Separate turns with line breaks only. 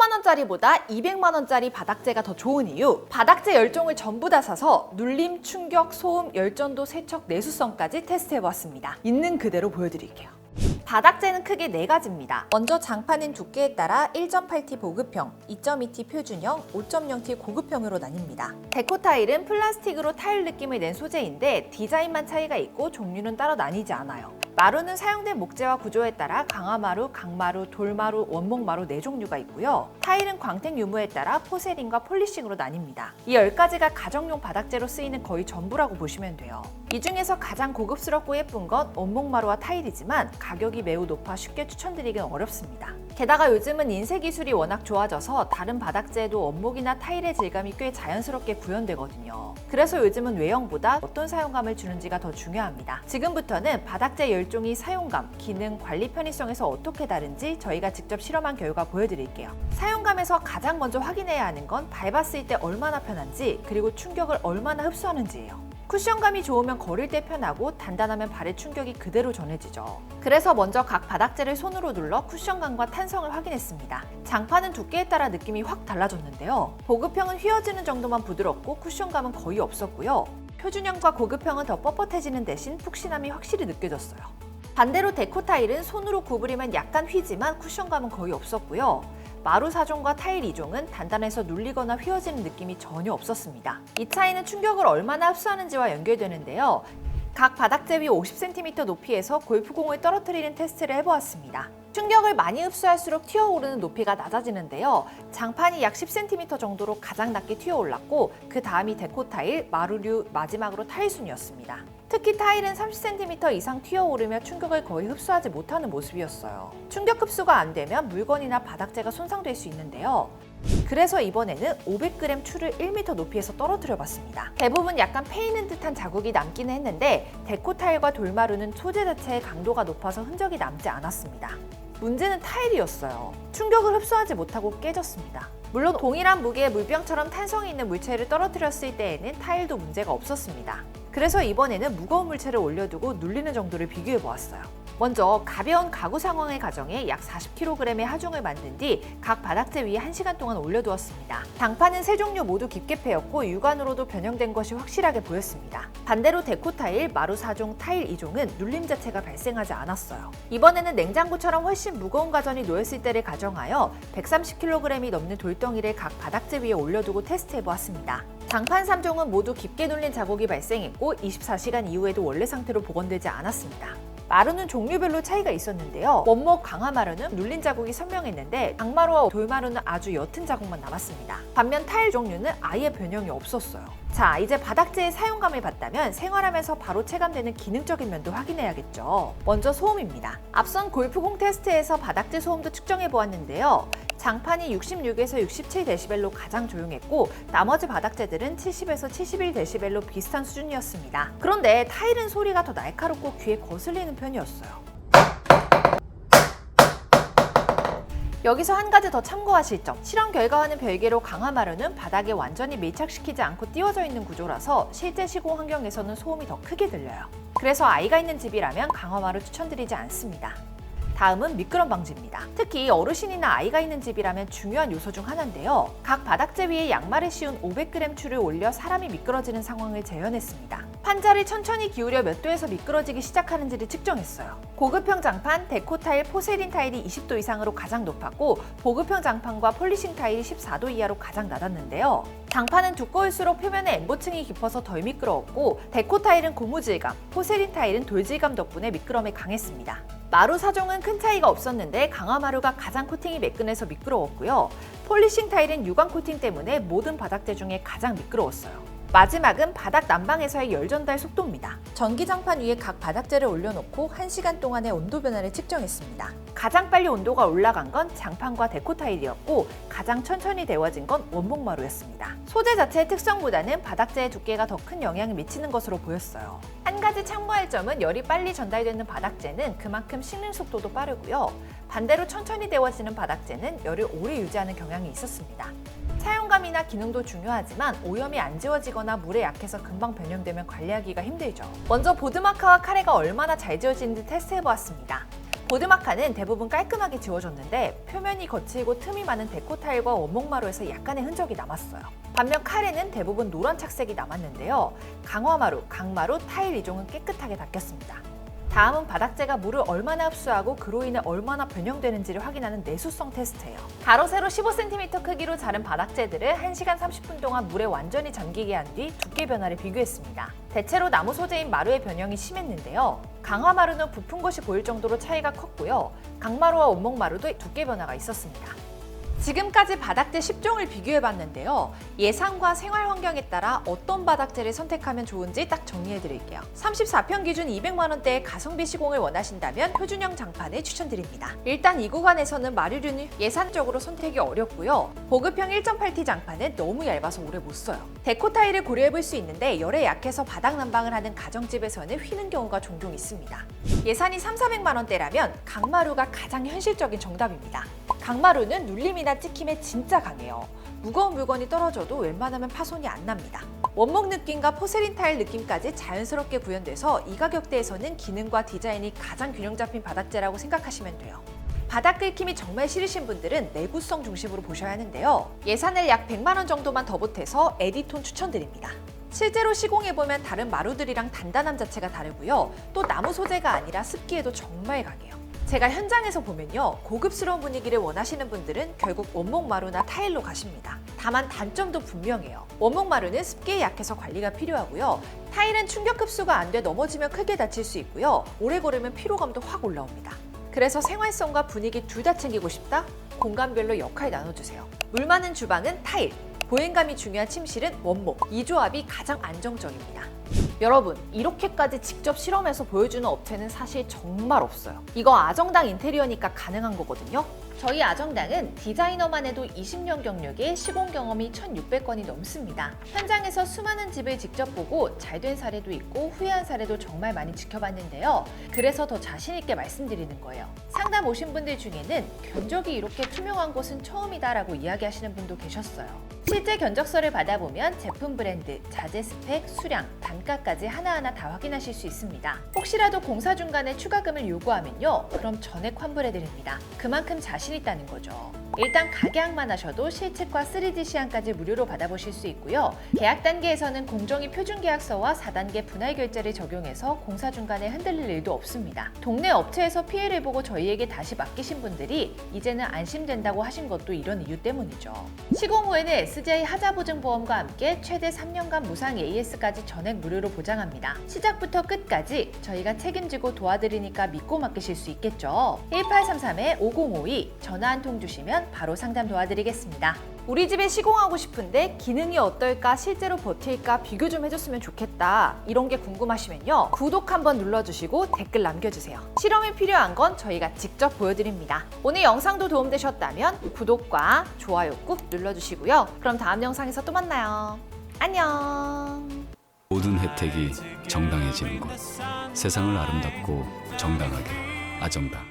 1000만원짜리보다 200만 원짜리 바닥재가 더 좋은 이유 바닥재 열종을 전부 다 사서 눌림, 충격, 소음, 열전도, 세척, 내수성까지 테스트해보았습니다. 있는 그대로 보여드릴게요. 바닥재는 크게 네 가지입니다. 먼저 장판은 두께에 따라 1.8T 보급형, 2.2T 표준형, 5.0T 고급형으로 나뉩니다. 데코 타일은 플라스틱으로 타일 느낌을 낸 소재인데 디자인만 차이가 있고 종류는 따로 나뉘지 않아요. 마루는 사용된 목재와 구조에 따라 강화마루, 강마루, 돌마루, 원목마루 네 종류가 있고요. 타일은 광택 유무에 따라 포세린과 폴리싱으로 나뉩니다. 이 10가지가 가정용 바닥재로 쓰이는 거의 전부라고 보시면 돼요. 이 중에서 가장 고급스럽고 예쁜 건 원목마루와 타일이지만 가격이 매우 높아 쉽게 추천드리긴 어렵습니다. 게다가 요즘은 인쇄 기술이 워낙 좋아져서 다른 바닥재에도 원목이나 타일의 질감이 꽤 자연스럽게 구현되거든요. 그래서 요즘은 외형보다 어떤 사용감을 주는지가 더 중요합니다. 지금부터는 바닥재 열종이 사용감, 기능, 관리 편의성에서 어떻게 다른지 저희가 직접 실험한 결과 보여드릴게요. 사용감에서 가장 먼저 확인해야 하는 건 밟았을 때 얼마나 편한지 그리고 충격을 얼마나 흡수하는지예요. 쿠션감이 좋으면 걸을 때 편하고 단단하면 발의 충격이 그대로 전해지죠. 그래서 먼저 각 바닥재를 손으로 눌러 쿠션감과 탄성을 확인했습니다. 장판은 두께에 따라 느낌이 확 달라졌는데요. 보급형은 휘어지는 정도만 부드럽고 쿠션감은 거의 없었고요. 표준형과 고급형은 더 뻣뻣해지는 대신 푹신함이 확실히 느껴졌어요. 반대로 데코 타일은 손으로 구부리면 약간 휘지만 쿠션감은 거의 없었고요. 마루 사종과 타일 2종은 단단해서 눌리거나 휘어지는 느낌이 전혀 없었습니다. 이 차이는 충격을 얼마나 흡수하는지와 연결되는데요. 각 바닥재 위 50cm 높이에서 골프공을 떨어뜨리는 테스트를 해보았습니다. 충격을 많이 흡수할수록 튀어오르는 높이가 낮아지는데요. 장판이 약 10cm 정도로 가장 낮게 튀어올랐고 그 다음이 데코 타일, 마루류, 마지막으로 타일 순이었습니다. 특히 타일은 30cm 이상 튀어오르며 충격을 거의 흡수하지 못하는 모습이었어요. 충격 흡수가 안 되면 물건이나 바닥재가 손상될 수 있는데요. 그래서 이번에는 500g 추를 1m 높이에서 떨어뜨려 봤습니다. 대부분 약간 패이는 듯한 자국이 남기는 했는데 데코 타일과 돌마루는 소재 자체의 강도가 높아서 흔적이 남지 않았습니다. 문제는 타일이었어요. 충격을 흡수하지 못하고 깨졌습니다. 물론 동일한 무게의 물병처럼 탄성이 있는 물체를 떨어뜨렸을 때에는 타일도 문제가 없었습니다. 그래서 이번에는 무거운 물체를 올려두고 눌리는 정도를 비교해 보았어요. 먼저 가벼운 가구 상황을 가정해 약 40kg의 하중을 만든 뒤 각 바닥재 위에 1시간 동안 올려두었습니다. 장판은 세 종류 모두 깊게 패였고 육안으로도 변형된 것이 확실하게 보였습니다. 반대로 데코 타일, 마루 4종, 타일 2종은 눌림 자체가 발생하지 않았어요. 이번에는 냉장고처럼 훨씬 무거운 가전이 놓였을 때를 가정하여 130kg이 넘는 돌덩이를 각 바닥재 위에 올려두고 테스트해 보았습니다. 장판 3종은 모두 깊게 눌린 자국이 발생했고 24시간 이후에도 원래 상태로 복원되지 않았습니다. 마루는 종류별로 차이가 있었는데요. 원목 강화 마루는 눌린 자국이 선명했는데 강마루와 돌마루는 아주 옅은 자국만 남았습니다. 반면 타일 종류는 아예 변형이 없었어요. 자, 이제 바닥재의 사용감을 봤다면 생활하면서 바로 체감되는 기능적인 면도 확인해야겠죠. 먼저 소음입니다. 앞선 골프공 테스트에서 바닥재 소음도 측정해 보았는데요. 장판이 66에서 67dB로 가장 조용했고 나머지 바닥재들은 70에서 71dB로 비슷한 수준이었습니다. 그런데 타일은 소리가 더 날카롭고 귀에 거슬리는 편이었어요. 여기서 한 가지 더 참고하실 점. 실험 결과와는 별개로 강화마루는 바닥에 완전히 밀착시키지 않고 띄워져 있는 구조라서 실제 시공 환경에서는 소음이 더 크게 들려요. 그래서 아이가 있는 집이라면 강화마루 추천드리지 않습니다. 다음은 미끄럼 방지입니다. 특히 어르신이나 아이가 있는 집이라면 중요한 요소 중 하나인데요. 각 바닥재 위에 양말을 씌운 500g 추를 올려 사람이 미끄러지는 상황을 재현했습니다. 판자를 천천히 기울여 몇 도에서 미끄러지기 시작하는지를 측정했어요. 고급형 장판, 데코 타일, 포세린 타일이 20도 이상으로 가장 높았고 보급형 장판과 폴리싱 타일이 14도 이하로 가장 낮았는데요. 장판은 두꺼울수록 표면에 엠보층이 깊어서 덜 미끄러웠고 데코 타일은 고무질감, 포세린 타일은 돌질감 덕분에 미끄럼이 강했습니다. 마루 사종은 큰 차이가 없었는데 강화 마루가 가장 코팅이 매끈해서 미끄러웠고요. 폴리싱 타일은 유광 코팅 때문에 모든 바닥재 중에 가장 미끄러웠어요. 마지막은 바닥 난방에서의 열 전달 속도입니다. 전기장판 위에 각 바닥재를 올려놓고 1시간 동안의 온도 변화를 측정했습니다. 가장 빨리 온도가 올라간 건 장판과 데코 타일이었고 가장 천천히 데워진 건 원목 마루였습니다. 소재 자체의 특성보다는 바닥재의 두께가 더 큰 영향을 미치는 것으로 보였어요. 한 가지 참고할 점은 열이 빨리 전달되는 바닥재는 그만큼 식는 속도도 빠르고요. 반대로 천천히 데워지는 바닥재는 열을 오래 유지하는 경향이 있었습니다. 사용감이나 기능도 중요하지만 오염이 안 지워지거나 물에 약해서 금방 변형되면 관리하기가 힘들죠. 먼저 보드마카와 카레가 얼마나 잘 지워지는지 테스트해보았습니다. 보드마카는 대부분 깔끔하게 지워졌는데 표면이 거칠고 틈이 많은 데코 타일과 원목 마루에서 약간의 흔적이 남았어요. 반면 카레는 대부분 노란 착색이 남았는데요. 강화마루, 강마루, 타일 이종은 깨끗하게 닦였습니다. 다음은 바닥재가 물을 얼마나 흡수하고 그로 인해 얼마나 변형되는지를 확인하는 내수성 테스트예요. 가로 세로 15cm 크기로 자른 바닥재들을 1시간 30분 동안 물에 완전히 잠기게 한 뒤 두께 변화를 비교했습니다. 대체로 나무 소재인 마루의 변형이 심했는데요. 강화 마루는 부푼 것이 보일 정도로 차이가 컸고요. 강마루와 원목 마루도 두께 변화가 있었습니다. 지금까지 바닥재 10종을 비교해봤는데요. 예상과 생활 환경에 따라 어떤 바닥재를 선택하면 좋은지 딱 정리해드릴게요. 34평 기준 200만원대의 가성비 시공을 원하신다면 표준형 장판을 추천드립니다. 일단 이 구간에서는 마루류는 예산적으로 선택이 어렵고요. 보급형 1.8T 장판은 너무 얇아서 오래 못 써요. 데코 타일을 고려해볼 수 있는데 열에 약해서 바닥 난방을 하는 가정집에서는 휘는 경우가 종종 있습니다. 예산이 3, 400만원대라면 강마루가 가장 현실적인 정답입니다. 강마루는 눌림이나 찍힘에 진짜 강해요. 무거운 물건이 떨어져도 웬만하면 파손이 안 납니다. 원목 느낌과 포세린 타일 느낌까지 자연스럽게 구현돼서 이 가격대에서는 기능과 디자인이 가장 균형 잡힌 바닥재라고 생각하시면 돼요. 바닥 긁힘이 정말 싫으신 분들은 내구성 중심으로 보셔야 하는데요. 예산을 약 100만 원 정도만 더 보태서 에디톤 추천드립니다. 실제로 시공해보면 다른 마루들이랑 단단함 자체가 다르고요. 또 나무 소재가 아니라 습기에도 정말 강해요. 제가 현장에서 보면요. 고급스러운 분위기를 원하시는 분들은 결국 원목 마루나 타일로 가십니다. 다만 단점도 분명해요. 원목 마루는 습기에 약해서 관리가 필요하고요. 타일은 충격 흡수가 안 돼 넘어지면 크게 다칠 수 있고요. 오래 걸으면 피로감도 확 올라옵니다. 그래서 생활성과 분위기 둘 다 챙기고 싶다? 공간별로 역할 나눠주세요. 물 많은 주방은 타일, 보행감이 중요한 침실은 원목. 이 조합이 가장 안정적입니다. 여러분, 이렇게까지 직접 실험해서 보여주는 업체는 사실 정말 없어요. 이거 아정당 인테리어니까 가능한 거거든요. 저희 아정당은 디자이너만 해도 20년 경력에 시공 경험이 1,600건이 넘습니다. 현장에서 수많은 집을 직접 보고 잘 된 사례도 있고 후회한 사례도 정말 많이 지켜봤는데요. 그래서 더 자신있게 말씀드리는 거예요. 상담 오신 분들 중에는 견적이 이렇게 투명한 곳은 처음이다라고 이야기하시는 분도 계셨어요. 실제 견적서를 받아보면 제품 브랜드, 자재 스펙, 수량, 단가까지 하나하나 다 확인하실 수 있습니다. 혹시라도 공사 중간에 추가금을 요구하면요. 그럼 전액 환불해드립니다. 그만큼 자신 있다는 거죠. 일단 가계약만 하셔도 실측과 3D 시안까지 무료로 받아보실 수 있고요. 계약 단계에서는 공정위 표준 계약서와 4단계 분할 결제를 적용해서 공사 중간에 흔들릴 일도 없습니다. 동네 업체에서 피해를 보고 저희에게 다시 맡기신 분들이 이제는 안심된다고 하신 것도 이런 이유 때문이죠. 시공 후에는 SGI 하자보증보험과 함께 최대 3년간 무상 AS까지 전액 무료로 보장합니다. 시작부터 끝까지 저희가 책임지고 도와드리니까 믿고 맡기실 수 있겠죠. 1833-5052 전화 한 통 주시면 바로 상담 도와드리겠습니다. 우리 집에 시공하고 싶은데 기능이 어떨까 실제로 버틸까 비교 좀 해줬으면 좋겠다. 이런 게 궁금하시면요. 구독 한번 눌러주시고 댓글 남겨주세요. 실험이 필요한 건 저희가 직접 보여드립니다. 오늘 영상도 도움되셨다면 구독과 좋아요 꾹 눌러주시고요. 그럼 다음 영상에서 또 만나요. 안녕!
모든 혜택이 정당해지는 곳 세상을 아름답고 정당하게 아정당